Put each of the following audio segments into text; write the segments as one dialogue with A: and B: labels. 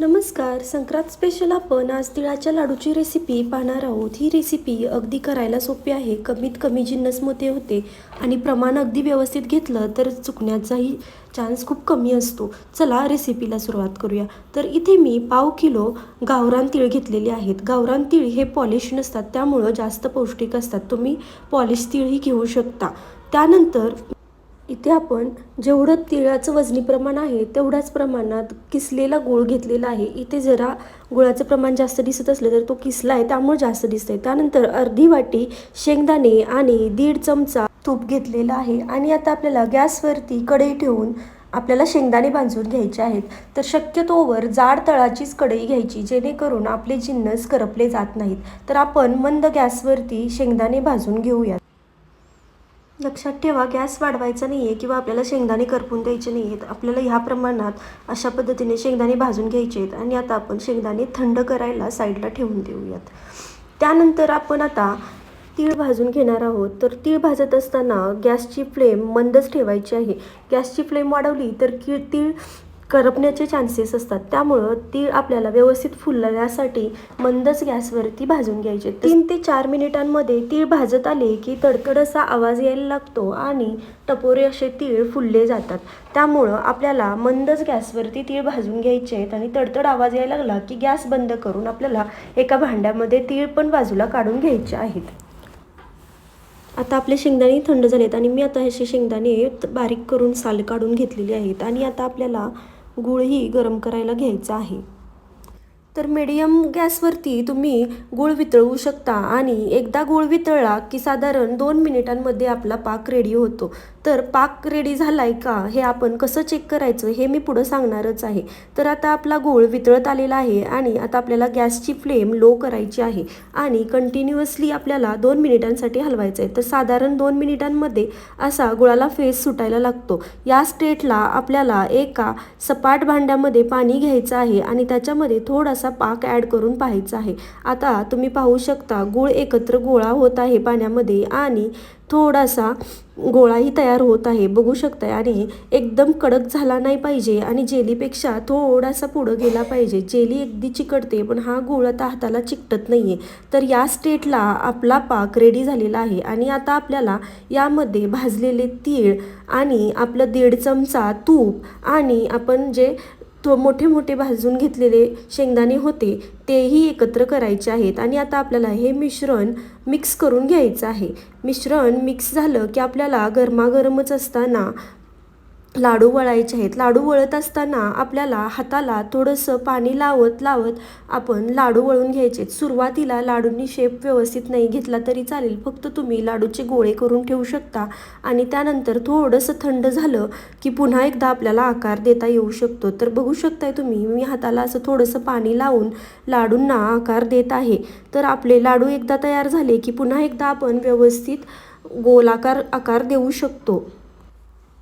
A: नमस्कार. संक्रांत स्पेशल आपण आज तिळाच्या लाडूची रेसिपी पाहणार आहोत. ही रेसिपी अगदी करायला सोपी आहे. कमीत कमी जिन्नसमध्ये होते आणि प्रमाण अगदी व्यवस्थित घेतलं तर चुकण्याचाही चान्स खूप कमी असतो. चला रेसिपीला सुरुवात करूया. तर इथे मी पाव किलो गावरान तीळ घेतलेले आहेत. गावरान तीळ हे पॉलिश नसतात त्यामुळं जास्त पौष्टिक असतात. तुम्ही पॉलिश तीळही घेऊ शकता. त्यानंतर इथे आपण जेवढं तिळाचं वजनी प्रमाण आहे तेवढ्याच प्रमाणात किसलेला गुळ घेतलेला आहे. इथे जरा गुळाचं प्रमाण जास्त दिसत असलं तर तो किसला आहे त्यामुळे जास्त दिसतंय. त्यानंतर अर्धी वाटी शेंगदाणे आणि दीड चमचा तूप घेतलेला आहे. आणि आता आपल्याला गॅसवरती कढई ठेवून आपल्याला शेंगदाणे भाजून घ्यायचे आहेत. तर शक्यतोवर जाड तळाचीच कढई घ्यायची जेणेकरून आपले जिन्नस करपले जात नाहीत. तर आपण मंद गॅसवरती शेंगदाणे भाजून घेऊयात. लक्षात ठेवा गॅस वाढवायचा नाही आहे किंवा आपल्याला शेंगदाणे करपून द्यायचे नाही आहेत आपल्याला ह्या प्रमाणात अशा पद्धतीने शेंगदाणे भाजून घ्यायचे आहेत आणि आता आपण शेंगदाणे थंड करायला साईडला ठेवून देऊयात. त्यानंतर आपण आता तीळ भाजून घेणार आहोत. तर तीळ भाजत असताना गॅसची फ्लेम मंदच ठेवायची आहे. गॅसची फ्लेम वाढवली तर की तीळ करपण्याचे चान्सेस असतात. त्यामुळं तीळ आपल्याला व्यवस्थित फुलण्यासाठी मंदच गॅसवरती भाजून घ्यायचे. तीन ते चार मिनिटांमध्ये तीळ भाजत आले की तडतड असा आवाज यायला लागतो आणि टपोरे असे तीळ फुलले जातात. त्यामुळं आपल्याला मंदच गॅसवरती तीळ भाजून घ्यायचे आहेत आणि तडतड आवाज यायला लागला की गॅस बंद करून आपल्याला एका भांड्यामध्ये तीळ पण बाजूला काढून घ्यायचे आहेत. आता आपले शेंगदाणे थंड झालेत आणि मी आता असे शेंगदाणे बारीक करून साल काढून घेतलेले आहेत आणि आता आपल्याला गूळही गरम करायला घ्यायचा आहे. तर मीडियम गॅसवरती तुम्ही गूळ वितळवू शकता आणि एकदा गूळ वितळला की साधारण दोन मिनिटांमध्ये आपला पाक रेडी होतो. तर पाक रेडी झाला आहे का हे आपण कसं चेक करायचं हे मी पुढं सांगणारच आहे. तर आता आपला गूळ वितळत आलेला आहे आणि आता आपल्याला गॅसची फ्लेम लो करायची आहे आणि कंटिन्युअसली आपल्याला दोन मिनिटांसाठी हलवायचं आहे तर साधारण दोन मिनिटांमध्ये असा गुळाला फेस सुटायला लागतो. या स्टेटला आपल्याला एका सपाट भांड्यामध्ये पाणी घ्यायचं आहे आणि त्याच्यामध्ये थोडासा पाक ॲड करून पाहायचा आहे. आता तुम्ही पाहू शकता गूळ एकत्र गोळा होत आहे पाण्यामध्ये आणि थोडासा गोळाही तयार होत आहे. बघू शकताय आणि एकदम कडक झाला नाही पाहिजे आणि जेलीपेक्षा थोडासा पुढं गेला पाहिजे. जेली अगदी चिकटते पण हा गोळ आता हाताला चिकटत नाही आहे तर या स्टेटला आपला पाक रेडी झालेला आहे आणि आता आपल्याला यामध्ये भाजलेले तीळ आणि आपलं दीड चमचा तूप आणि आपण जे तो मोठे मोठे भाजून घेतलेले शेंगदाणे होते तेही एकत्र करायचे आहेत. आणि आता आपल्याला हे मिश्रण मिक्स करून घ्यायचं आहे. मिश्रण मिक्स झालं की आपल्याला गरमागरमच असताना लाडू वळायचे आहेत. लाडू वळत असताना आपल्याला हाताला थोडंसं पाणी लावत लावत आपण लाडू वळून घ्यायचे सुरुवातीला लाडूंनी शेप व्यवस्थित नाही घेतला तरी चालेल. फक्त तुम्ही लाडूचे गोळे करून ठेवू शकता आणि त्यानंतर थोडंसं थंड झालं की पुन्हा एकदा आपल्याला आकार देता येऊ शकतो. तर बघू शकताय तुम्ही मी हाताला असं थोडंसं पाणी लावून लाडूंना आकार देत आहे. तर आपले लाडू एकदा तयार झाले की पुन्हा एकदा आपण व्यवस्थित गोलाकार आकार देऊ शकतो.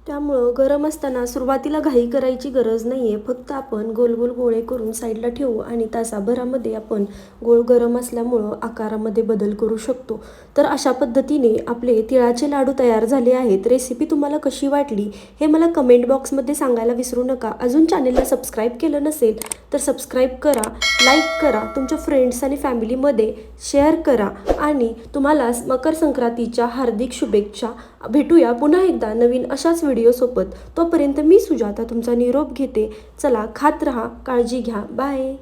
A: त्यामुळं गरम असताना सुरुवातीला घाई करायची गरज नाही आहे फक्त आपण गोल गोल गोळे करून साईडला ठेवू आणि तासाभरामध्ये आपण गोळ गरम असल्यामुळं आकारामध्ये बदल करू शकतो. तर अशा पद्धतीने आपले तिळाचे लाडू तयार झाले आहेत. रेसिपी तुम्हाला कशी वाटली हे मला कमेंट बॉक्समध्ये सांगायला विसरू नका. अजून चॅनेलला सबस्क्राईब केलं नसेल तर सबस्क्राईब करा लाईक करा तुमच्या फ्रेंड्स आणि फॅमिलीमध्ये शेअर करा आणि तुम्हाला मकर संक्रांतीच्या हार्दिक शुभेच्छा. भेटूया पुन्हा एकदा नवीन अशाच व्हिडिओसोबत तोपर्यंत मी सुजाता तुमचा निरोप घेते. चला खात रहा काळजी घ्या. बाय